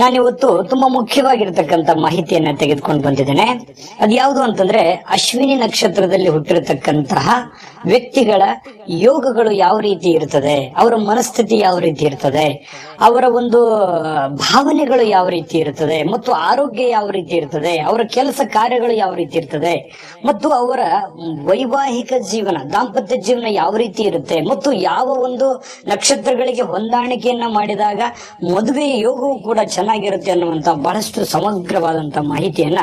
ನಾನಿವತ್ತು ತುಂಬಾ ಮುಖ್ಯವಾಗಿರತಕ್ಕಂತ ಮಾಹಿತಿಯನ್ನ ತೆಗೆದುಕೊಂಡು ಬಂದಿದ್ದೇನೆ. ಅದು ಯಾವುದು ಅಂತಂದ್ರೆ ಅಶ್ವಿನಿ ನಕ್ಷತ್ರದಲ್ಲಿ ಹುಟ್ಟಿರತಕ್ಕಂತಹ ವ್ಯಕ್ತಿಗಳ ಯೋಗಗಳು ಯಾವ ರೀತಿ ಇರ್ತದೆ, ಅವರ ಮನಸ್ಥಿತಿ ಯಾವ ರೀತಿ ಇರ್ತದೆ, ಅವರ ಒಂದು ಭಾವನೆಗಳು ಯಾವ ರೀತಿ ಇರ್ತದೆ, ಮತ್ತು ಆರೋಗ್ಯ ಯಾವ ರೀತಿ ಇರ್ತದೆ, ಅವರ ಕೆಲಸ ಕಾರ್ಯಗಳು ಯಾವ ರೀತಿ ಇರ್ತದೆ, ಮತ್ತು ಅವರ ವೈವಾಹಿಕ ಜೀವನ, ದಾಂಪತ್ಯ ಜೀವನ ಯಾವ ರೀತಿ ಇರುತ್ತೆ, ಮತ್ತು ಯಾವ ಒಂದು ನಕ್ಷತ್ರಗಳಿಗೆ ಹೊಂದಾಣಿಕೆಯನ್ನ ಮಾಡಿದಾಗ ಮದುವೆ ಯೋಗವು ಕೂಡ ಚೆನ್ನಾಗಿರುತ್ತೆ ಅನ್ನುವಂತ ಬಹಳಷ್ಟು ಸಮಗ್ರವಾದಂತ ಮಾಹಿತಿಯನ್ನ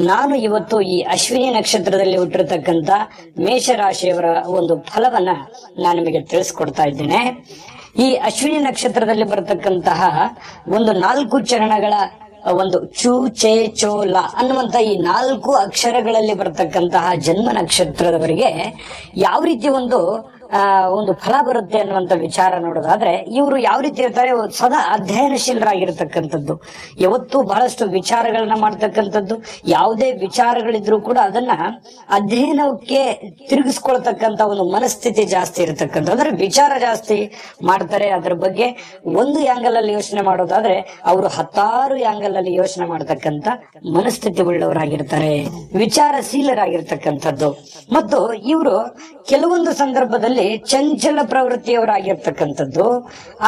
ನಾನು ಇವತ್ತು ಈ ಅಶ್ವಿನಿ ನಕ್ಷತ್ರದಲ್ಲಿ ಹುಟ್ಟಿರ್ತಕ್ಕಂಥ ಮೇಷರಾಶಿಯವರ ಒಂದು ಫಲವನ್ನ ನಾನು ನಿಮಗೆ ತಿಳಿಸ್ಕೊಡ್ತಾ ಇದ್ದೇನೆ. ಈ ಅಶ್ವಿನಿ ನಕ್ಷತ್ರದಲ್ಲಿ ಬರತಕ್ಕಂತಹ ಒಂದು ನಾಲ್ಕು ಚರಣಗಳ ಒಂದು ಚು, ಚೇ, ಲ ಅನ್ನುವಂತ ಈ ನಾಲ್ಕು ಅಕ್ಷರಗಳಲ್ಲಿ ಬರತಕ್ಕಂತಹ ಜನ್ಮ ನಕ್ಷತ್ರದವರಿಗೆ ಯಾವ ರೀತಿ ಒಂದು ಒಂದು ಫಲ ಬರುತ್ತೆ ಅನ್ನುವಂತ ವಿಚಾರ ನೋಡೋದಾದ್ರೆ, ಇವರು ಯಾವ ರೀತಿ ಇರ್ತಾರೆ ಸದಾ ಅಧ್ಯಯನಶೀಲರಾಗಿರ್ತಕ್ಕಂಥದ್ದು. ಯಾವತ್ತೂ ಬಹಳಷ್ಟು ವಿಚಾರಗಳನ್ನ ಮಾಡ್ತಕ್ಕಂಥದ್ದು, ಯಾವುದೇ ವಿಚಾರಗಳಿದ್ರು ಕೂಡ ಅದನ್ನ ಅಧ್ಯಯನಕ್ಕೆ ತಿರುಗಿಸ್ಕೊಳ್ತಕ್ಕಂತ ಒಂದು ಮನಸ್ಥಿತಿ ಜಾಸ್ತಿ ಇರತಕ್ಕಂಥ ಅಂದ್ರೆ ವಿಚಾರ ಜಾಸ್ತಿ ಮಾಡ್ತಾರೆ ಅದ್ರ ಬಗ್ಗೆ ಒಂದು ಯಾಂಗಲ್ ಅಲ್ಲಿ ಯೋಚನೆ ಮಾಡೋದಾದ್ರೆ, ಅವರು ಹತ್ತಾರು ಯಾಂಗಲ್ ಅಲ್ಲಿ ಯೋಚನೆ ಮಾಡತಕ್ಕಂತ ಮನಸ್ಥಿತಿ ಉಳ್ಳವರಾಗಿರ್ತಾರೆ ವಿಚಾರಶೀಲರಾಗಿರ್ತಕ್ಕಂಥದ್ದು. ಮತ್ತು ಇವರು ಕೆಲವೊಂದು ಸಂದರ್ಭದಲ್ಲಿ ಚಂಚಲ ಪ್ರವೃತ್ತಿಯವರಾಗಿರ್ತಕ್ಕಂಥದ್ದು.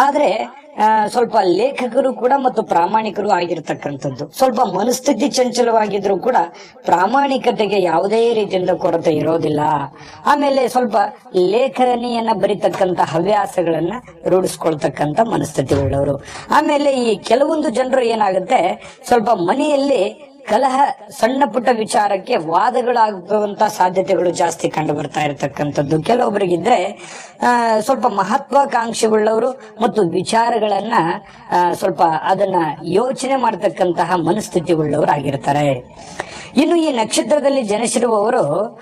ಆದ್ರೆ ಸ್ವಲ್ಪ ಲೇಖಕರು ಕೂಡ ಮತ್ತು ಪ್ರಾಮಾಣಿಕರು ಆಗಿರ್ತಕ್ಕಂಥದ್ದು. ಸ್ವಲ್ಪ ಮನಸ್ಥಿತಿ ಚಂಚಲವಾಗಿದ್ರು ಕೂಡ ಪ್ರಾಮಾಣಿಕತೆಗೆ ಯಾವುದೇ ರೀತಿಯಿಂದ ಕೊರತೆ ಇರೋದಿಲ್ಲ. ಆಮೇಲೆ ಸ್ವಲ್ಪ ಲೇಖನಿಯನ್ನ ಬರಿತಕ್ಕಂತ ಹವ್ಯಾಸಗಳನ್ನ ರೂಢಿಸ್ಕೊಳ್ತಕ್ಕಂತ ಮನಸ್ಥಿತಿ ಉಳ್ಳವರು. ಆಮೇಲೆ ಈ ಕೆಲವೊಂದು ಜನರು ಏನಾಗುತ್ತೆ, ಸ್ವಲ್ಪ ಮನೆಯಲ್ಲಿ ಕಲಹ ಸಣ್ಣ ಪುಟ್ಟ ವಿಚಾರಕ್ಕೆ ವಾದಗಳಾಗುವಂತ ಸಾಧ್ಯತೆಗಳು ಜಾಸ್ತಿ ಕಂಡು ಬರ್ತಾ ಇರತಕ್ಕಂಥದ್ದು ಕೆಲವೊಬ್ಬರಿಗಿದ್ರೆ ಸ್ವಲ್ಪ ಮಹತ್ವಾಕಾಂಕ್ಷೆಗಳವರು ಮತ್ತು ವಿಚಾರಗಳನ್ನ ಸ್ವಲ್ಪ ಅದನ್ನ ಯೋಚನೆ ಮಾಡತಕ್ಕಂತಹ ಮನಸ್ಥಿತಿ ಉಳ್ಳವರಾಗಿರ್ತಾರೆ ಇನ್ನು ಈ ನಕ್ಷತ್ರದಲ್ಲಿ ಜನಿಸಿರುವವರು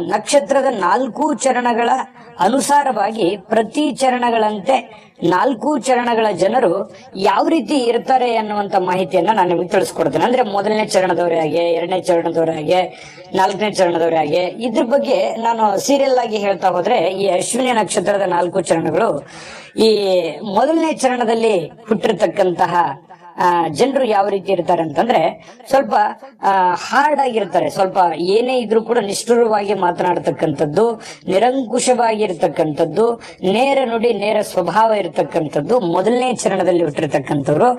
ನಕ್ಷತ್ರದ ನಾಲ್ಕು ಚರಣಗಳ ಅನುಸಾರವಾಗಿ ಪ್ರತಿ ಚರಣಗಳಂತೆ ನಾಲ್ಕು ಚರಣಗಳ ಜನರು ಯಾವ ರೀತಿ ಇರ್ತಾರೆ ಅನ್ನುವಂತ ಮಾಹಿತಿಯನ್ನ ನಾನು ನಿಮಗೆ ತಿಳಿಸ್ಕೊಡ್ತೇನೆ. ಅಂದ್ರೆ ಮೊದಲನೇ ಚರಣದವರೇ ಹಾಗೆ, ಎರಡನೇ ಚರಣದವರೇ ಹಾಗೆ, ನಾಲ್ಕನೇ ಚರಣದವರೇ ಹಾಗೆ. ಇದ್ರ ಬಗ್ಗೆ ನಾನು ಸೀರಿಯಲ್ ಆಗಿ ಹೇಳ್ತಾ ಹೋದ್ರೆ, ಈ ಅಶ್ವಿನಿ ನಕ್ಷತ್ರದ ನಾಲ್ಕು ಚರಣಗಳು ಈ ಮೊದಲನೇ ಚರಣದಲ್ಲಿ ಹುಟ್ಟಿರ್ತಕ್ಕಂತಹ ಜನರು ಯಾವ ರೀತಿ ಇರ್ತಾರೆ ಅಂತಂದ್ರೆ ಸ್ವಲ್ಪ ಹಾರ್ಡ್ ಆಗಿರ್ತಾರೆ ಸ್ವಲ್ಪ ಏನೇ ಇದ್ರೂ ಕೂಡ ನಿಷ್ಠುರವಾಗಿ ಮಾತನಾಡ್ತಕ್ಕಂಥದ್ದು, ನಿರಂಕುಶವಾಗಿರ್ತಕ್ಕಂಥದ್ದು, ನೇರ ನುಡಿ, ನೇರ ಸ್ವಭಾವ ಇರತಕ್ಕಂಥದ್ದು ಮೊದಲನೇ ಚರಣದಲ್ಲಿ ಹುಟ್ಟಿರ್ತಕ್ಕಂಥವ್ರು.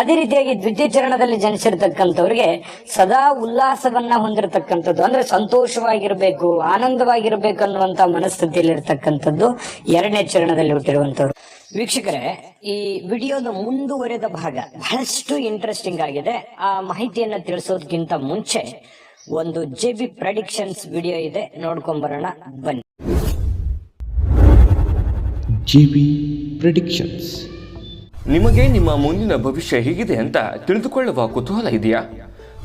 ಅದೇ ರೀತಿಯಾಗಿ ದ್ವಿತೀಯ ಚರಣದಲ್ಲಿ ಜನಿಸಿರ್ತಕ್ಕಂಥವ್ರಿಗೆ ಸದಾ ಉಲ್ಲಾಸವನ್ನ ಹೊಂದಿರತಕ್ಕಂಥದ್ದು. ಅಂದ್ರೆ ಸಂತೋಷವಾಗಿರ್ಬೇಕು, ಆನಂದವಾಗಿರ್ಬೇಕು ಅನ್ನುವಂತ ಮನಸ್ಥಿತಿಯಲ್ಲಿ ಇರ್ತಕ್ಕಂಥದ್ದು ಎರಡನೇ ಚರಣದಲ್ಲಿ ಹುಟ್ಟಿರುವಂತವ್ರು ವೀಕ್ಷಕರೇ ಈ ವಿಡಿಯೋದ ಮುಂದುವರೆದ ಭಾಗ ಬಹಳಷ್ಟು ಇಂಟ್ರೆಸ್ಟಿಂಗ್ ಆಗಿದೆ. ಆ ಮಾಹಿತಿಯನ್ನ ತಿಳಿಸೋದಕ್ಕಿಂತ ಮುಂಚೆ ಒಂದು ಜೆ ಬಿ ಪ್ರಡಿಕ್ಷನ್ಸ್ ವಿಡಿಯೋ ಇದೆ ನೋಡ್ಕೊಂಡ್ ಬರೋಣ ಬನ್ನಿ. ಬಿ ಪ್ರೆಡಿಕ್ಷನ್ಸ್ ನಿಮಗೆ ನಿಮ್ಮ ಮುಂದಿನ ಭವಿಷ್ಯ ಹೇಗಿದೆ ಅಂತ ತಿಳಿದುಕೊಳ್ಳುವ ಕುತೂಹಲ ಇದೆಯಾ?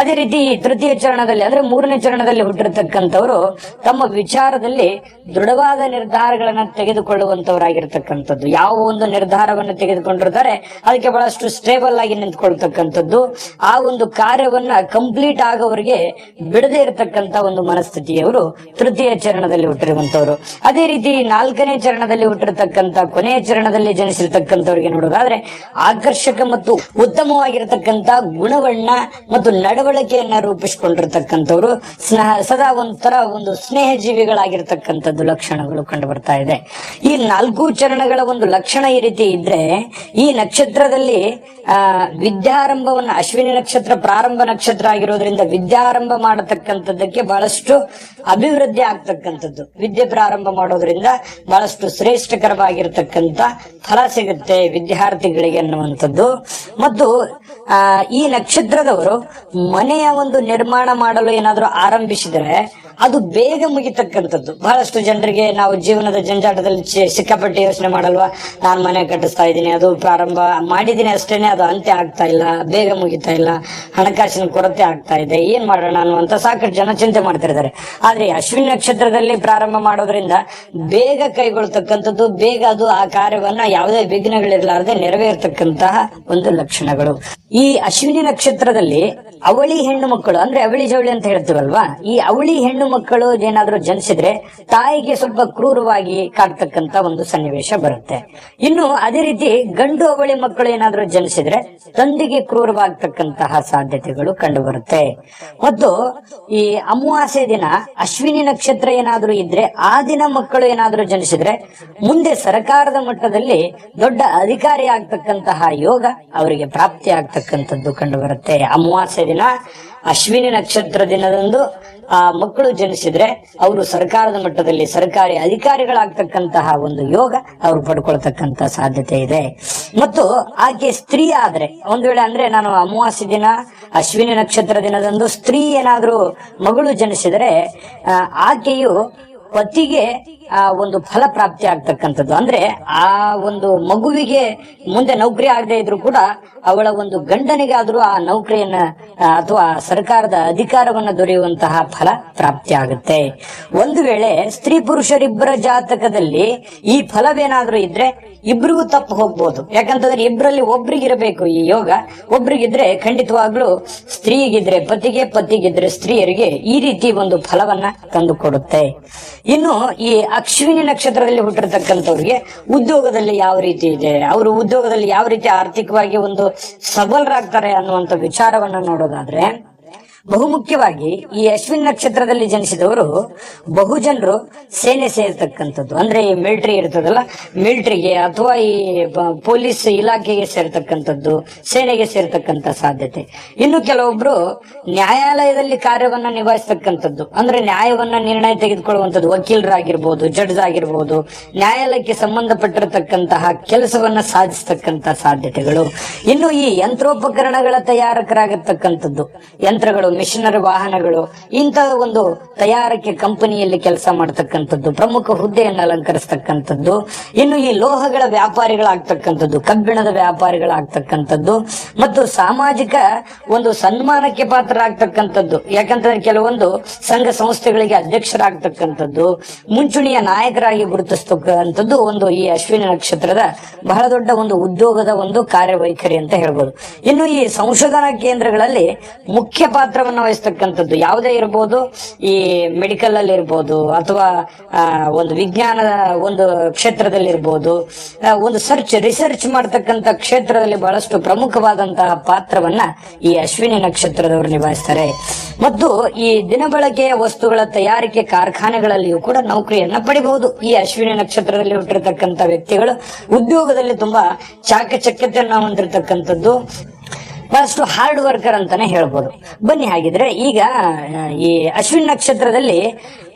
ಅದೇ ರೀತಿ ತೃತೀಯ ಚರಣದಲ್ಲಿ, ಅಂದ್ರೆ ಮೂರನೇ ಚರಣದಲ್ಲಿ ಹುಟ್ಟಿರ್ತಕ್ಕಂಥವ್ರು ತಮ್ಮ ವಿಚಾರದಲ್ಲಿ ದೃಢವಾದ ನಿರ್ಧಾರಗಳನ್ನ ತೆಗೆದುಕೊಳ್ಳುವಂತವರಾಗಿರ್ತಕ್ಕಂಥದ್ದು. ಯಾವ ಒಂದು ನಿರ್ಧಾರವನ್ನು ತೆಗೆದುಕೊಂಡಿರ್ತಾರೆ, ಅದಕ್ಕೆ ಬಹಳಷ್ಟು ಸ್ಟೇಬಲ್ ಆಗಿ ನಿಂತ್ಕೊಳ್ತಕ್ಕಂಥದ್ದು. ಆ ಒಂದು ಕಾರ್ಯವನ್ನ ಕಂಪ್ಲೀಟ್ ಆಗೋವರೆಗೆ ಬಿಡದೇ ಇರತಕ್ಕಂತ ಒಂದು ಮನಸ್ಥಿತಿಯವರು ತೃತೀಯ ಚರಣದಲ್ಲಿ ಹುಟ್ಟಿರುವಂತವ್ರು ಅದೇ ರೀತಿ ನಾಲ್ಕನೇ ಚರಣದಲ್ಲಿ ಹುಟ್ಟಿರ್ತಕ್ಕಂಥ ಕೊನೆಯ ಚರಣದಲ್ಲಿ ಜನಿಸಿರ್ತಕ್ಕಂಥವ್ರಿಗೆ ನೋಡೋದಾದ್ರೆ, ಆಕರ್ಷಕ ಮತ್ತು ಉತ್ತಮವಾಗಿರತಕ್ಕಂತ ಗುಣವನ್ನ ಮತ್ತು ನಡವಳಿಕೆಯನ್ನ ರೂಪಿಸಿಕೊಂಡಿರ್ತಕ್ಕಂಥವ್ರು, ಸ್ನೇಹ, ಸದಾ ಒಂಥರ ಒಂದು ಸ್ನೇಹ ಜೀವಿಗಳಾಗಿರ್ತಕ್ಕಂಥದ್ದು ಲಕ್ಷಣಗಳು ಕಂಡು ಬರ್ತಾ ಇದೆ. ಈ ನಾಲ್ಕು ಚರಣಗಳ ಒಂದು ಲಕ್ಷಣ ಈ ರೀತಿ ಇದ್ರೆ, ಈ ನಕ್ಷತ್ರದಲ್ಲಿ, ಆ, ವಿದ್ಯಾರಂಭವನ್ನು ಅಶ್ವಿನಿ ನಕ್ಷತ್ರ, ಪ್ರಾರಂಭ ನಕ್ಷತ್ರ ಆಗಿರೋದ್ರಿಂದ ವಿದ್ಯಾರಂಭ ಮಾಡತಕ್ಕಂಥದ್ದಕ್ಕೆ ಬಹಳಷ್ಟು ಅಭಿವೃದ್ಧಿ ಆಗ್ತಕ್ಕಂಥದ್ದು. ವಿದ್ಯೆ ಪ್ರಾರಂಭ ಮಾಡೋದ್ರಿಂದ ಬಹಳಷ್ಟು ಶ್ರೇಷ್ಠಕರವಾಗಿರ್ತಕ್ಕಂಥ ಫಲ ಸಿಗುತ್ತೆ ವಿದ್ಯಾರ್ಥಿಗಳಿಗೆ ಅನ್ನುವಂಥದ್ದು. ಮತ್ತು ಈ ನಕ್ಷತ್ರದವರು ಮನೆಯ ಒಂದು ನಿರ್ಮಾಣ ಮಾಡಲು ಏನಾದರೂ ಆರಂಭಿಸಿದರೆ ಅದು ಬೇಗ ಮುಗಿತಕ್ಕಂಥದ್ದು. ಬಹಳಷ್ಟು ಜನರಿಗೆ ನಾವು ಜೀವನದ ಜಂಜಾಟದಲ್ಲಿ ಸಿಕ್ಕಾಪಟ್ಟೆ ಯೋಚನೆ ಮಾಡಲ್ವಾ? ನಾನು ಮನೆ ಕಟ್ಟಿಸ್ತಾ ಇದ್ದೀನಿ, ಅದು ಪ್ರಾರಂಭ ಮಾಡಿದ್ದೀನಿ ಅಷ್ಟೇನೆ, ಅದು ಅಂತ್ಯ ಆಗ್ತಾ ಇಲ್ಲ, ಬೇಗ ಮುಗಿತಾ ಇಲ್ಲ, ಹಣಕಾಸಿನ ಕೊರತೆ ಆಗ್ತಾ ಇದೆ, ಏನ್ ಮಾಡೋಣ ಅನ್ನುವಂತ ಸಾಕಷ್ಟು ಜನ ಚಿಂತೆ ಮಾಡ್ತಿರ್ತಾರೆ. ಆದ್ರೆ ಅಶ್ವಿನಿ ನಕ್ಷತ್ರದಲ್ಲಿ ಪ್ರಾರಂಭ ಮಾಡೋದ್ರಿಂದ ಬೇಗ ಕೈಗೊಳ್ತಕ್ಕಂಥದ್ದು, ಬೇಗ ಅದು ಆ ಕಾರ್ಯವನ್ನ ಯಾವುದೇ ವಿಘ್ನಗಳಿರ್ಲಾರದೆ ನೆರವೇರ್ತಕ್ಕಂತಹ ಒಂದು ಲಕ್ಷಣಗಳು. ಈ ಅಶ್ವಿನಿ ನಕ್ಷತ್ರದಲ್ಲಿ ಅವಳಿ ಹೆಣ್ಣು ಮಕ್ಕಳು, ಅಂದ್ರೆ ಅವಳಿ ಜವಳಿ ಅಂತ ಹೇಳ್ತೀವಲ್ವಾ? ಈ ಅವಳಿ ಹೆಣ್ಣು ಮಕ್ಕಳು ಏನಾದ್ರೂ ಜನಿಸಿದ್ರೆ ತಾಯಿಗೆ ಸ್ವಲ್ಪ ಕ್ರೂರವಾಗಿ ಕಾಡ್ತಕ್ಕಂತ ಒಂದು ಸನ್ನಿವೇಶ ಬರುತ್ತೆ. ಇನ್ನು ಅದೇ ರೀತಿ ಗಂಡು ಅವಳಿ ಮಕ್ಕಳು ಏನಾದ್ರೂ ಜನಿಸಿದ್ರೆ ತಂದೆಗೆ ಕ್ರೂರವಾಗ್ತಕ್ಕಂತಹ ಸಾಧ್ಯತೆಗಳು ಕಂಡು ಬರುತ್ತೆ ಮತ್ತು ಈ ಅಮಾವಾಸ್ಯೆ ದಿನ, ಅಶ್ವಿನಿ ನಕ್ಷತ್ರ ಏನಾದ್ರೂ ಇದ್ರೆ ಆ ದಿನ ಮಕ್ಕಳು ಏನಾದ್ರೂ ಜನಿಸಿದ್ರೆ ಮುಂದೆ ಸರ್ಕಾರದ ಮಟ್ಟದಲ್ಲಿ ದೊಡ್ಡ ಅಧಿಕಾರಿ ಆಗ್ತಕ್ಕಂತಹ ಯೋಗ ಅವರಿಗೆ ಪ್ರಾಪ್ತಿ ಆಗ್ತಕ್ಕಂಥದ್ದು ಕಂಡು ಬರುತ್ತೆ ಅಮಾವಾಸ್ಯೆ ದಿನ ಅಶ್ವಿನಿ ನಕ್ಷತ್ರ ದಿನದಂದು ಆ ಮಕ್ಕಳು ಜನಿಸಿದ್ರೆ ಅವರು ಸರ್ಕಾರದ ಮಟ್ಟದಲ್ಲಿ ಸರ್ಕಾರಿ ಅಧಿಕಾರಿಗಳಾಗ್ತಕ್ಕಂತಹ ಒಂದು ಯೋಗ ಅವರು ಪಡ್ಕೊಳ್ತಕ್ಕಂತ ಸಾಧ್ಯತೆ ಇದೆ. ಮತ್ತು ಆಕೆ ಸ್ತ್ರೀ ಆದ್ರೆ, ಒಂದ್ ವೇಳೆ ಅಂದ್ರೆ ನಾನು ಅಮಾವಾಸ್ಯ ದಿನ, ಅಶ್ವಿನಿ ನಕ್ಷತ್ರ ದಿನದಂದು ಸ್ತ್ರೀ ಏನಾದ್ರೂ ಮಗಳು ಜನಿಸಿದರೆ ಆಕೆಯು ಪತಿಗೆ ಆ, ಒಂದು ಫಲ ಪ್ರಾಪ್ತಿ ಆಗ್ತಕ್ಕಂಥದ್ದು. ಅಂದ್ರೆ ಆ ಒಂದು ಮಗುವಿಗೆ ಮುಂದೆ ನೌಕರಿ ಆಗದೆ ಇದ್ರು ಕೂಡ ಅವಳ ಒಂದು ಗಂಡನಿಗಾದ್ರೂ ಆ ನೌಕರಿಯನ್ನ ಅಥವಾ ಸರ್ಕಾರದ ಅಧಿಕಾರವನ್ನ ದೊರೆಯುವಂತಹ ಫಲ ಪ್ರಾಪ್ತಿ ಆಗುತ್ತೆ. ಒಂದು ವೇಳೆ ಸ್ತ್ರೀ ಪುರುಷರಿಬ್ಬರ ಜಾತಕದಲ್ಲಿ ಈ ಫಲವೇನಾದ್ರೂ ಇದ್ರೆ ಇಬ್ರಿಗೂ ತಪ್ಪು ಹೋಗ್ಬೋದು. ಯಾಕಂತಂದ್ರೆ ಇಬ್ಬರಲ್ಲಿ ಒಬ್ರಿಗಿರಬೇಕು ಈ ಯೋಗ. ಒಬ್ರಿಗಿದ್ರೆ ಖಂಡಿತವಾಗ್ಲೂ ಸ್ತ್ರೀಗಿದ್ರೆ ಪತಿಗೆ, ಪತಿಗಿದ್ರೆ ಸ್ತ್ರೀಯರಿಗೆ ಈ ರೀತಿ ಒಂದು ಫಲವನ್ನ ತಂದು ಕೊಡುತ್ತೆ ಇನ್ನು ಈ ಅಶ್ವಿನಿ ನಕ್ಷತ್ರದಲ್ಲಿ ಹುಟ್ಟಿರ್ತಕ್ಕಂಥವ್ರಿಗೆ ಉದ್ಯೋಗದಲ್ಲಿ ಯಾವ ರೀತಿ ಇದೆ, ಅವರು ಉದ್ಯೋಗದಲ್ಲಿ ಯಾವ ರೀತಿ ಆರ್ಥಿಕವಾಗಿ ಒಂದು ಸಬಲರಾಗ್ತಾರೆ ಅನ್ನುವಂಥ ವಿಚಾರವನ್ನ ನೋಡೋದಾದ್ರೆ ಬಹುಮುಖ್ಯವಾಗಿ ಈ ಅಶ್ವಿನ್ ನಕ್ಷತ್ರದಲ್ಲಿ ಜನಿಸಿದವರು ಬಹು ಜನರು ಸೇನೆ ಸೇರ್ತಕ್ಕಂಥದ್ದು. ಅಂದ್ರೆ ಈ ಮಿಲಿಟರಿ ಇರ್ತದಲ್ಲ ಮಿಲಿಟರಿಗೆ ಅಥವಾ ಈ ಪೊಲೀಸ್ ಇಲಾಖೆಗೆ ಸೇರ್ತಕ್ಕಂಥದ್ದು, ಸೇನೆಗೆ ಸೇರ್ತಕ್ಕಂಥ ಸಾಧ್ಯತೆ. ಇನ್ನು ಕೆಲವೊಬ್ರು ನ್ಯಾಯಾಲಯದಲ್ಲಿ ಕಾರ್ಯವನ್ನ ನಿಭಾಯಿಸ್ತಕ್ಕಂಥದ್ದು. ಅಂದ್ರೆ ನ್ಯಾಯವನ್ನ ನಿರ್ಣಯ ತೆಗೆದುಕೊಳ್ಳುವಂಥದ್ದು, ವಕೀಲರಾಗಿರ್ಬೋದು ಜಡ್ಜ್ ಆಗಿರ್ಬೋದು ನ್ಯಾಯಾಲಯಕ್ಕೆ ಸಂಬಂಧಪಟ್ಟಿರತಕ್ಕಂತಹ ಕೆಲಸವನ್ನ ಸಾಧಿಸತಕ್ಕಂತ ಸಾಧ್ಯತೆಗಳು. ಇನ್ನು ಈ ಯಂತ್ರೋಪಕರಣಗಳ ತಯಾರಕರಾಗಿರ್ತಕ್ಕಂಥದ್ದು, ಯಂತ್ರಗಳು ಮಿಷನರಿ ವಾಹನಗಳು ಇಂತಹ ಒಂದು ತಯಾರಿಕೆ ಕಂಪನಿಯಲ್ಲಿ ಕೆಲಸ ಮಾಡತಕ್ಕಂಥದ್ದು, ಪ್ರಮುಖ ಹುದ್ದೆಯನ್ನು ಅಲಂಕರಿಸ್ತಕ್ಕಂಥದ್ದು, ಇನ್ನು ಈ ಲೋಹಗಳ ವ್ಯಾಪಾರಿಗಳಾಗ್ತಕ್ಕಂಥದ್ದು, ಕಬ್ಬಿಣದ ವ್ಯಾಪಾರಿಗಳಾಗ್ತಕ್ಕಂಥದ್ದು, ಮತ್ತು ಸಾಮಾಜಿಕ ಒಂದು ಸನ್ಮಾನಕ್ಕೆ ಪಾತ್ರರಾಗ್ತಕ್ಕಂಥದ್ದು, ಯಾಕಂತಂದ್ರೆ ಕೆಲವೊಂದು ಸಂಘ ಸಂಸ್ಥೆಗಳಿಗೆ ಅಧ್ಯಕ್ಷರಾಗ್ತಕ್ಕಂಥದ್ದು, ಮುಂಚೂಣಿಯ ನಾಯಕರಾಗಿ ಗುರುತಿಸ್ತಕ್ಕಂಥದ್ದು ಒಂದು ಈ ಅಶ್ವಿನಿ ನಕ್ಷತ್ರದ ಬಹಳ ದೊಡ್ಡ ಒಂದು ಉದ್ಯೋಗದ ಒಂದು ಕಾರ್ಯವೈಖರಿ ಅಂತ ಹೇಳ್ಬೋದು. ಇನ್ನು ಈ ಸಂಶೋಧನಾ ಕೇಂದ್ರಗಳಲ್ಲಿ ಮುಖ್ಯ ಪಾತ್ರವನ್ನು ವಹಿಸ್ತಕ್ಕಂಥದ್ದು. ಯಾವುದೇ ಇರ್ಬೋದು, ಈ ಮೆಡಿಕಲ್ ಅಲ್ಲಿ ಇರ್ಬೋದು, ಅಥವಾ ಒಂದು ವಿಜ್ಞಾನದ ಒಂದು ಕ್ಷೇತ್ರದಲ್ಲಿ ಇರ್ಬೋದು ಒಂದು ಸರ್ಚ್ ರಿಸರ್ಚ್ ಮಾಡತಕ್ಕಂತ ಕ್ಷೇತ್ರದಲ್ಲಿ ಬಹಳಷ್ಟು ಪ್ರಮುಖವಾದಂತಹ ಪಾತ್ರವನ್ನ ಈ ಅಶ್ವಿನಿ ನಕ್ಷತ್ರದವರು ನಿಭಾಯಿಸ್ತಾರೆ. ಮತ್ತು ಈ ದಿನಬಳಕೆಯ ವಸ್ತುಗಳ ತಯಾರಿಕೆ ಕಾರ್ಖಾನೆಗಳಲ್ಲಿಯೂ ಕೂಡ ನೌಕರಿಯನ್ನ ಪಡಿಬಹುದು. ಈ ಅಶ್ವಿನಿ ನಕ್ಷತ್ರದಲ್ಲಿ ಹುಟ್ಟಿರ್ತಕ್ಕಂಥ ವ್ಯಕ್ತಿಗಳು ಉದ್ಯೋಗದಲ್ಲಿ ತುಂಬಾ ಚಾಕಚಕ್ಯತೆಯನ್ನ ಹೊಂದಿರತಕ್ಕಂಥದ್ದು. ಬಹಳಷ್ಟು ಹಾರ್ಡ್ ವರ್ಕರ್ ಅಂತಾನೆ ಹೇಳ್ಬೋದು. ಬನ್ನಿ ಹಾಗಿದ್ರೆ ಈಗ ಈ ಅಶ್ವಿನ್ ನಕ್ಷತ್ರದಲ್ಲಿ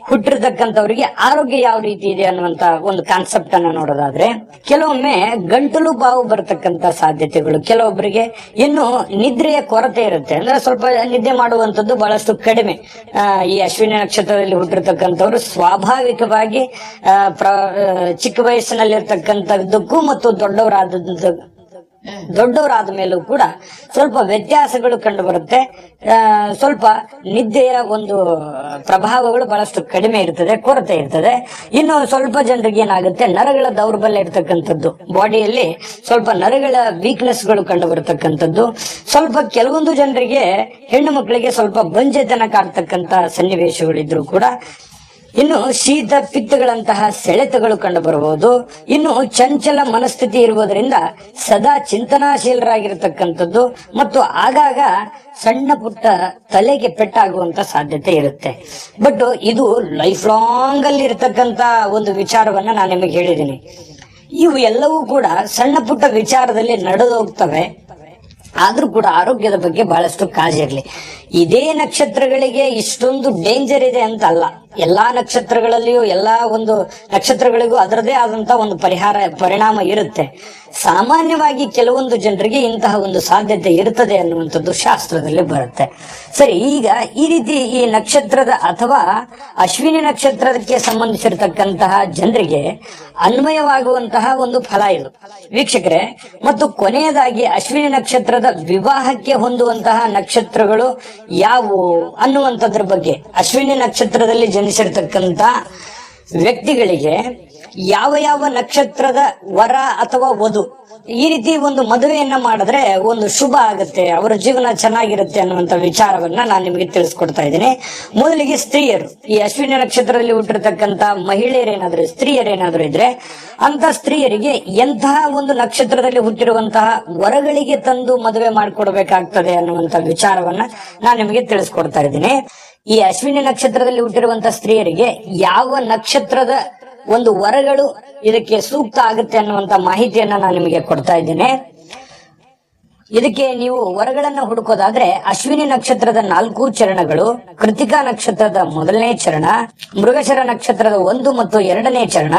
ಹುಟ್ಟಿರ್ತಕ್ಕಂಥವ್ರಿಗೆ ಆರೋಗ್ಯ ಯಾವ ರೀತಿ ಇದೆ ಅನ್ನುವಂತ ಒಂದು ಕಾನ್ಸೆಪ್ಟ್ ಅನ್ನ ನೋಡೋದಾದ್ರೆ, ಕೆಲವೊಮ್ಮೆ ಗಂಟಲು ಬಾವು ಬರತಕ್ಕಂತ ಸಾಧ್ಯತೆಗಳು. ಕೆಲವೊಬ್ಬರಿಗೆ ಇನ್ನು ನಿದ್ರೆಯ ಕೊರತೆ ಇರುತ್ತೆ. ಅಂದ್ರೆ ಸ್ವಲ್ಪ ನಿದ್ದೆ ಮಾಡುವಂತದ್ದು ಬಹಳಷ್ಟು ಕಡಿಮೆ. ಈ ಅಶ್ವಿನ ನಕ್ಷತ್ರದಲ್ಲಿ ಹುಟ್ಟಿರ್ತಕ್ಕಂಥವ್ರು ಸ್ವಾಭಾವಿಕವಾಗಿ ಚಿಕ್ಕ ವಯಸ್ಸಿನಲ್ಲಿರ್ತಕ್ಕಂಥದ್ದಕ್ಕೂ ಮತ್ತು ದೊಡ್ಡವರಾದ ದೊಡ್ಡವರಾದ ಮೇಲೂ ಕೂಡ ಸ್ವಲ್ಪ ವ್ಯತ್ಯಾಸಗಳು ಕಂಡು ಬರುತ್ತೆ. ಸ್ವಲ್ಪ ನಿದ್ದೆಯ ಒಂದು ಪ್ರಭಾವಗಳು ಬಹಳಷ್ಟು ಕಡಿಮೆ ಇರ್ತದೆ, ಕೊರತೆ ಇರ್ತದೆ. ಇನ್ನು ಸ್ವಲ್ಪ ಜನರಿಗೆ ಏನಾಗುತ್ತೆ, ನರಗಳ ದೌರ್ಬಲ್ಯ ಇರ್ತಕ್ಕಂಥದ್ದು. ಬಾಡಿಯಲ್ಲಿ ಸ್ವಲ್ಪ ನರಗಳ ವೀಕ್ನೆಸ್ಗಳು ಕಂಡು ಬರತಕ್ಕಂಥದ್ದು. ಸ್ವಲ್ಪ ಕೆಲವೊಂದು ಜನರಿಗೆ ಹೆಣ್ಣು ಮಕ್ಕಳಿಗೆ ಸ್ವಲ್ಪ ಬಂಜೆತನ ಕಾಡ್ತಕ್ಕಂತ ಸನ್ನಿವೇಶಗಳಿದ್ರು ಕೂಡ ಇನ್ನು ಶೀತ ಪಿತ್ತಗಳಂತಹ ಸೆಳೆತಗಳು ಕಂಡು ಬರಬಹುದು. ಇನ್ನು ಚಂಚಲ ಮನಸ್ಥಿತಿ ಇರುವುದರಿಂದ ಸದಾ ಚಿಂತನಾಶೀಲರಾಗಿರತಕ್ಕಂಥದ್ದು ಮತ್ತು ಆಗಾಗ ಸಣ್ಣ ಪುಟ್ಟ ತಲೆಗೆ ಪೆಟ್ಟಾಗುವಂತ ಸಾಧ್ಯತೆ ಇರುತ್ತೆ. ಬಟ್ ಇದು ಲೈಫ್ ಲಾಂಗ್ ಅಲ್ಲಿ ಇರತಕ್ಕಂತ ಒಂದು ವಿಚಾರವನ್ನ ನಾನು ನಿಮಗೆ ಹೇಳಿದ್ದೀನಿ. ಇವು ಎಲ್ಲವೂ ಕೂಡ ಸಣ್ಣ ಪುಟ್ಟ ವಿಚಾರದಲ್ಲಿ ನಡೆದೋಗ್ತವೆ. ಆದ್ರೂ ಕೂಡ ಆರೋಗ್ಯದ ಬಗ್ಗೆ ಬಹಳಷ್ಟು ಕಾಳಜಿ ಇರಲಿ. ಇದೇ ನಕ್ಷತ್ರಗಳಿಗೆ ಇಷ್ಟೊಂದು ಡೇಂಜರ್ ಇದೆ ಅಂತ ಅಲ್ಲ ಎಲ್ಲಾ ನಕ್ಷತ್ರಗಳಲ್ಲಿಯೂ, ಎಲ್ಲಾ ಒಂದು ನಕ್ಷತ್ರಗಳಿಗೂ ಅದರದೇ ಆದಂತ ಒಂದು ಪರಿಹಾರ, ಪರಿಣಾಮ ಇರುತ್ತೆ. ಸಾಮಾನ್ಯವಾಗಿ ಕೆಲವೊಂದು ಜನರಿಗೆ ಇಂತಹ ಒಂದು ಸಾಧ್ಯತೆ ಇರುತ್ತದೆ ಅನ್ನುವಂಥದ್ದು ಶಾಸ್ತ್ರದಲ್ಲಿ ಬರುತ್ತೆ. ಸರಿ, ಈಗ ಈ ರೀತಿ ಈ ನಕ್ಷತ್ರದ ಅಥವಾ ಅಶ್ವಿನಿ ನಕ್ಷತ್ರಕ್ಕೆ ಸಂಬಂಧಿಸಿರತಕ್ಕಂತಹ ಜನರಿಗೆ ಅನ್ವಯವಾಗುವಂತಹ ಒಂದು ಫಲ ಇದು. ವೀಕ್ಷಕರೇ, ಮತ್ತು ಕೊನೆಯದಾಗಿ ಅಶ್ವಿನಿ ನಕ್ಷತ್ರದ ವಿವಾಹಕ್ಕೆ ಹೊಂದುವಂತಹ ನಕ್ಷತ್ರಗಳು ಯಾವುವು ಅನ್ನುವಂಥದ್ರ ಬಗ್ಗೆ ಅಶ್ವಿನಿ ನಕ್ಷತ್ರದಲ್ಲಿ ಜನಿಸಿರ್ತಕ್ಕಂಥ ವ್ಯಕ್ತಿಗಳಿಗೆ ಯಾವ ಯಾವ ನಕ್ಷತ್ರದ ವರ ಅಥವಾ ವಧು, ಈ ರೀತಿ ಒಂದು ಮದುವೆಯನ್ನ ಮಾಡಿದ್ರೆ ಒಂದು ಶುಭ ಆಗುತ್ತೆ, ಅವರ ಜೀವನ ಚೆನ್ನಾಗಿರುತ್ತೆ ಅನ್ನುವಂತ ವಿಚಾರವನ್ನ ನಾನು ನಿಮಗೆ ತಿಳಿಸ್ಕೊಡ್ತಾ ಇದ್ದೀನಿ. ಮೊದಲಿಗೆ ಸ್ತ್ರೀಯರು. ಈ ಅಶ್ವಿನಿ ನಕ್ಷತ್ರದಲ್ಲಿ ಹುಟ್ಟಿರ್ತಕ್ಕಂತ ಮಹಿಳೆಯರೇನಾದ್ರೂ, ಸ್ತ್ರೀಯರೇನಾದ್ರೂ ಇದ್ರೆ ಅಂತ ಸ್ತ್ರೀಯರಿಗೆ ಎಂತಹ ಒಂದು ನಕ್ಷತ್ರದಲ್ಲಿ ಹುಟ್ಟಿರುವಂತಹ ವರಗಳಿಗೆ ತಂದು ಮದುವೆ ಮಾಡಿಕೊಡ್ಬೇಕಾಗ್ತದೆ ಅನ್ನುವಂತ ವಿಚಾರವನ್ನ ನಾನು ನಿಮಗೆ ತಿಳಿಸ್ಕೊಡ್ತಾ ಇದ್ದೀನಿ. ಈ ಅಶ್ವಿನಿ ನಕ್ಷತ್ರದಲ್ಲಿ ಹುಟ್ಟಿರುವಂತಹ ಸ್ತ್ರೀಯರಿಗೆ ಯಾವ ನಕ್ಷತ್ರದ ಒಂದು ವರಗಳು ಇದಕ್ಕೆ ಸೂಕ್ತ ಆಗುತ್ತೆ ಅನ್ನುವಂತ ಮಾಹಿತಿಯನ್ನ ನಾನು ನಿಮಗೆ ಕೊಡ್ತಾ ಇದ್ದೇನೆ. ಇದಕ್ಕೆ ನೀವು ವರಗಳನ್ನ ಹುಡುಕೋದಾದ್ರೆ ಅಶ್ವಿನಿ ನಕ್ಷತ್ರದ ನಾಲ್ಕು ಚರಣಗಳು, ಕೃತಿಕಾ ನಕ್ಷತ್ರದ ಮೊದಲನೇ ಚರಣ, ಮೃಗಶರ ನಕ್ಷತ್ರದ ಒಂದು ಮತ್ತು ಎರಡನೇ ಚರಣ,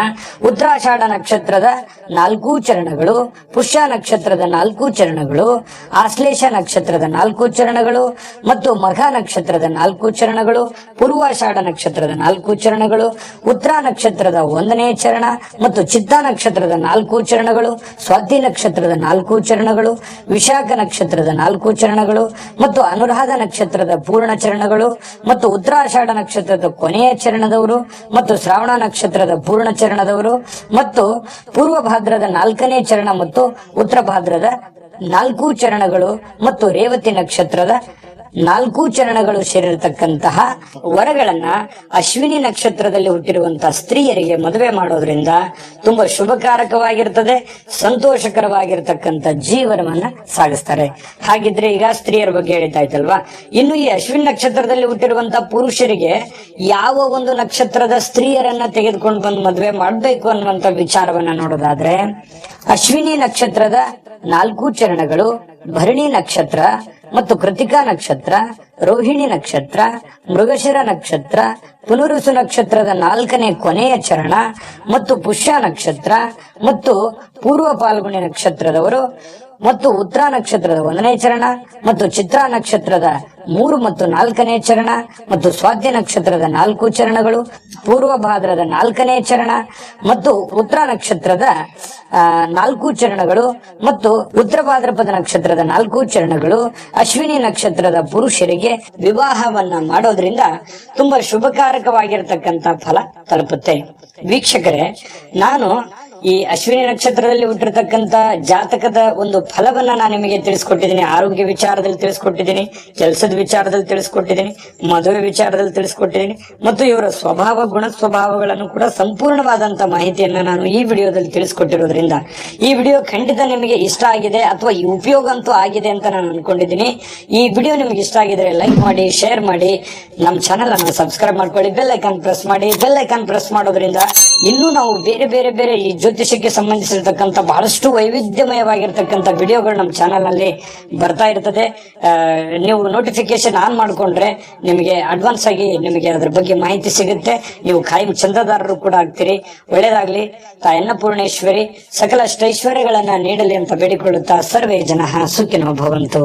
ಉತ್ತರಾಷಾಢ ನಕ್ಷತ್ರದ ನಾಲ್ಕು ಚರಣಗಳು, ಪುಷ್ಯ ನಕ್ಷತ್ರದ ನಾಲ್ಕು ಚರಣಗಳು, ಆಶ್ಲೇಷ ನಕ್ಷತ್ರದ ನಾಲ್ಕು ಚರಣಗಳು ಮತ್ತು ಮಘ ನಕ್ಷತ್ರದ ನಾಲ್ಕು ಚರಣಗಳು, ಪೂರ್ವಾಷಾಢ ನಕ್ಷತ್ರದ ನಾಲ್ಕು ಚರಣಗಳು, ಉತ್ತರ ನಕ್ಷತ್ರದ ಒಂದನೇ ಚರಣ ಮತ್ತು ಚಿತ್ತ ನಕ್ಷತ್ರದ ನಾಲ್ಕು ಚರಣಗಳು, ಸ್ವಾತಿ ನಕ್ಷತ್ರದ ನಾಲ್ಕು ಚರಣಗಳು ವಿಶಾಖ ನಕ್ಷತ್ರದ ನಾಲ್ಕು ಚರಣಗಳು ಮತ್ತು ಅನುರಾಧ ನಕ್ಷತ್ರದ ಪೂರ್ಣ ಚರಣಗಳು ಮತ್ತು ಉತ್ತರಾಷಾಢ ನಕ್ಷತ್ರದ ಕೊನೆಯ ಚರಣದವರು ಮತ್ತು ಶ್ರಾವಣ ನಕ್ಷತ್ರದ ಪೂರ್ಣ ಚರಣದವರು ಮತ್ತು ಪೂರ್ವ ಭಾದ್ರದ ನಾಲ್ಕನೇ ಚರಣ ಮತ್ತು ಉತ್ತರ ಭಾದ್ರದ ನಾಲ್ಕು ಚರಣಗಳು ಮತ್ತು ರೇವತಿ ನಕ್ಷತ್ರದ ನಾಲ್ಕು ಚರಣಗಳು ಸೇರಿರತಕ್ಕಂತಹ ವರಗಳನ್ನ ಅಶ್ವಿನಿ ನಕ್ಷತ್ರದಲ್ಲಿ ಹುಟ್ಟಿರುವಂತಹ ಸ್ತ್ರೀಯರಿಗೆ ಮದುವೆ ಮಾಡೋದ್ರಿಂದ ತುಂಬಾ ಶುಭಕಾರಕವಾಗಿರ್ತದೆ, ಸಂತೋಷಕರವಾಗಿರ್ತಕ್ಕಂಥ ಜೀವನವನ್ನ ಸಾಗಿಸ್ತಾರೆ. ಹಾಗಿದ್ರೆ ಈಗ ಸ್ತ್ರೀಯರ ಬಗ್ಗೆ ಹೇಳಿದ್ದಾಯ್ತಲ್ವಾ ಇನ್ನು ಈ ಅಶ್ವಿನಿ ನಕ್ಷತ್ರದಲ್ಲಿ ಹುಟ್ಟಿರುವಂತ ಪುರುಷರಿಗೆ ಯಾವ ಒಂದು ನಕ್ಷತ್ರದ ಸ್ತ್ರೀಯರನ್ನ ತೆಗೆದುಕೊಂಡು ಬಂದು ಮದುವೆ ಮಾಡಬೇಕು ಅನ್ನುವಂತ ವಿಚಾರವನ್ನ ನೋಡೋದಾದ್ರೆ ಅಶ್ವಿನಿ ನಕ್ಷತ್ರದ ನಾಲ್ಕು ಚರಣಗಳು, ಭರಣಿ ನಕ್ಷತ್ರ ಮತ್ತು ಕೃತಿಕಾ ನಕ್ಷತ್ರ, ರೋಹಿಣಿ ನಕ್ಷತ್ರ, ಮೃಗಶಿರ ನಕ್ಷತ್ರ, ಪುನರುಸು ನಕ್ಷತ್ರದ ನಾಲ್ಕನೇ ಕೊನೆಯ ಚರಣ ಮತ್ತು ಪುಷ್ಯ ನಕ್ಷತ್ರ ಮತ್ತು ಪೂರ್ವ ಪಾಲ್ಗುಣಿ ನಕ್ಷತ್ರದವರು ಮತ್ತು ಉತ್ತರ ನಕ್ಷತ್ರದ ಒಂದನೇ ಚರಣ ಮತ್ತು ಚಿತ್ರ ನಕ್ಷತ್ರದ ಮೂರು ಮತ್ತು ನಾಲ್ಕನೇ ಚರಣ ಮತ್ತು ಸ್ವಾಧ್ಯ ನಕ್ಷತ್ರದ ನಾಲ್ಕು ಚರಣಗಳು, ಪೂರ್ವ ಭಾದ್ರದ ನಾಲ್ಕನೇ ಚರಣ ಮತ್ತು ಉತ್ತರ ನಕ್ಷತ್ರದ ನಾಲ್ಕು ಚರಣಗಳು ಮತ್ತು ಉತ್ತರ ಭಾದ್ರಪದ ನಕ್ಷತ್ರದ ನಾಲ್ಕು ಚರಣಗಳು, ಅಶ್ವಿನಿ ನಕ್ಷತ್ರದ ಪುರುಷರಿಗೆ ವಿವಾಹವನ್ನ ಮಾಡೋದ್ರಿಂದ ತುಂಬಾ ಶುಭಕಾರಕವಾಗಿರತಕ್ಕಂತ ಫಲ ತಲುಪುತ್ತೆ. ವೀಕ್ಷಕರೇ, ನಾನು ಈ ಅಶ್ವಿನಿ ನಕ್ಷತ್ರದಲ್ಲಿ ಹುಟ್ಟಿರ್ತಕ್ಕಂತ ಜಾತಕದ ಒಂದು ಫಲವನ್ನ ನಾನು ನಿಮಗೆ ತಿಳಿಸ್ಕೊಟ್ಟಿದ್ದೀನಿ. ಆರೋಗ್ಯ ವಿಚಾರದಲ್ಲಿ ತಿಳಿಸ್ಕೊಟ್ಟಿದ್ದೀನಿ, ಕೆಲಸದ ವಿಚಾರದಲ್ಲಿ ತಿಳಿಸ್ಕೊಟ್ಟಿದ್ದೀನಿ, ಮದುವೆ ವಿಚಾರದಲ್ಲಿ ತಿಳಿಸ್ಕೊಟ್ಟಿದ್ದೀನಿ, ಮತ್ತು ಇವರ ಸ್ವಭಾವ, ಗುಣ ಸ್ವಭಾವಗಳನ್ನು ಕೂಡ ಸಂಪೂರ್ಣವಾದಂತ ಮಾಹಿತಿಯನ್ನ ನಾನು ಈ ವಿಡಿಯೋದಲ್ಲಿ ತಿಳಿಸ್ಕೊಟ್ಟಿರೋದ್ರಿಂದ ಈ ವಿಡಿಯೋ ಖಂಡಿತ ನಿಮಗೆ ಇಷ್ಟ ಆಗಿದೆ ಅಥವಾ ಈ ಉಪಯೋಗ ಅಂತೂ ಆಗಿದೆ ಅಂತ ನಾನು ಅನ್ಕೊಂಡಿದ್ದೀನಿ. ಈ ವಿಡಿಯೋ ನಿಮಗೆ ಇಷ್ಟ ಆಗಿದ್ರೆ ಲೈಕ್ ಮಾಡಿ, ಶೇರ್ ಮಾಡಿ, ನಮ್ಮ ಚಾನಲ್ ಅನ್ನು ಸಬ್ಸ್ಕ್ರೈಬ್ ಮಾಡ್ಕೊಳ್ಳಿ ಬೆಲ್ ಐಕಾನ್ ಪ್ರೆಸ್ ಮಾಡಿ. ಬೆಲ್ ಐಕಾನ್ ಪ್ರೆಸ್ ಮಾಡೋದ್ರಿಂದ ಇನ್ನೂ ನಾವು ಬೇರೆ ಬೇರೆ ಬೇರೆ ಈ ಜ್ಯೋತಿಷ ಜ್ಯೋತಿಷಕ್ಕೆ ಸಂಬಂಧಿಸಿರ್ತಕ್ಕಂಥ ಬಹಳಷ್ಟು ವೈವಿಧ್ಯಮಯವಾಗಿರ್ತಕ್ಕಂಥ ವಿಡಿಯೋಗಳು ನಮ್ಮ ಚಾನಲ್ ಅಲ್ಲಿ ಬರ್ತಾ ಇರ್ತದೆ. ನೀವು ನೋಟಿಫಿಕೇಶನ್ ಆನ್ ಮಾಡಿಕೊಂಡ್ರೆ ನಿಮಗೆ ಅಡ್ವಾನ್ಸ್ ಆಗಿ ನಿಮಗೆ ಅದ್ರ ಬಗ್ಗೆ ಮಾಹಿತಿ ಸಿಗುತ್ತೆ. ನೀವು ಖಾಯಂ ಚಂದಾದಾರರು ಕೂಡ ಆಗ್ತೀರಿ. ಒಳ್ಳೇದಾಗ್ಲಿ ತಾ ಅನ್ನಪೂರ್ಣೇಶ್ವರಿ ಸಕಲ ಅಷ್ಟೈಶ್ವರ್ಯಗಳನ್ನ ನೀಡಲಿ ಅಂತ ಬೇಡಿಕೊಳ್ಳುತ್ತಾ ಸರ್ವೇ ಜನ ಸುಖಿನೋ ಭವಂತು.